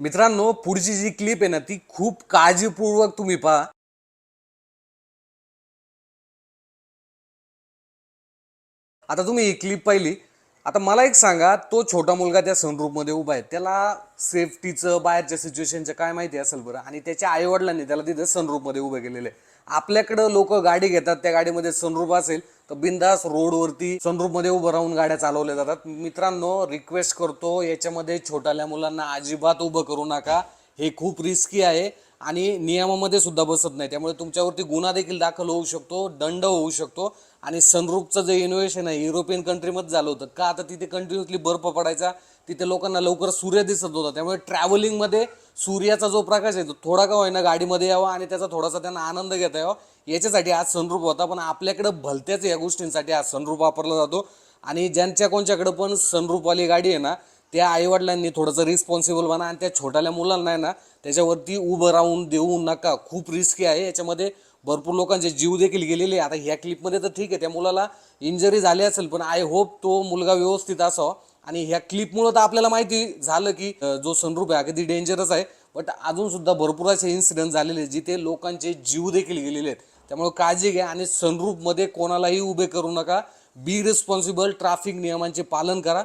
मित्रांनो पुढची जी क्लिप आहे ना ती खूप काळजीपूर्वक तुम्ही पहा. आता तुम्ही ही क्लिप पाहिली. आता मला एक सांगा तो छोटा मुलगा त्या सनरूपमध्ये उभा आहे त्याला सेफ्टीचं बाहेरच्या सिच्युएशनचं काय माहिती असेल बरं? आणि त्याच्या आईवडिलांनी त्याला तिथे सनरूपमध्ये उभे केलेले. आपल्याकडं लोक गाडी घेतात त्या गाडीमध्ये सनरूप असेल तर बिंदास रोडवरती सनरूपमध्ये उभं राहून गाड्या चालवल्या जातात. मित्रांनो रिक्वेस्ट करतो याच्यामध्ये छोट्याल्या मुलांना अजिबात उभं करू नका. हे खूप रिस्की आहे. आणि नियमामध्ये सुद्धा बसत नाही. त्यामुळे तुमच्यावरती गुन्हा देखील दाखल होऊ शकतो दंड होऊ शकतो आणि सनरूपचं जे इनोव्हेशन आहे युरोपियन कंट्रीमध्ये झालं होतं. का आता तिथे कंटिन्युअसली बर्फ पडायचा? तिथे लोकांना लवकर सूर्य दिसत होता त्यामुळे ट्रॅव्हलिंगमध्ये सूर्याचा जो प्रकाश आहे तो थोडा का होईना गाडीमध्ये यावा आणि त्याचा थोडासा त्यांना आनंद घेता यावा. याच्यासाठी आज सनरूप होता पण आपल्याकडं भलत्याच या गोष्टींसाठी आज सनरूप वापरला जातो. आणि ज्यांच्या कोणच्याकडं पण सनरूपवाली गाडी आहे ना त्या आईवडिलांनी थोडंसं रिस्पॉन्सिबल बना आणि त्या छोट्याल्या मुलांना आहे ना त्याच्यावरती उभं राहून देऊ नका. खूप रिस्की आहे. याच्यामध्ये भरपूर लोकांचे जीव देखील गेलेले आहे. आता ह्या क्लिपमध्ये तर ठीक आहे. त्या मुलाला इंजरी झाली असेल पण आय होप तो मुलगा व्यवस्थित असावा. आणि ह्या क्लिपमुळं तर आपल्याला माहिती झालं की जो सनरूप आहे अगदी डेंजरस आहे. बट अजून सुद्धा भरपूर असे इन्सिडेंट झालेले आहेत जिथे लोकांचे जीव देखील गेलेले आहेत. त्यामुळे काळजी घ्या आणि सनरूपमध्ये कोणालाही उभे करू नका. बी रिस्पॉन्सिबल ट्रॅफिक नियमांचे पालन करा.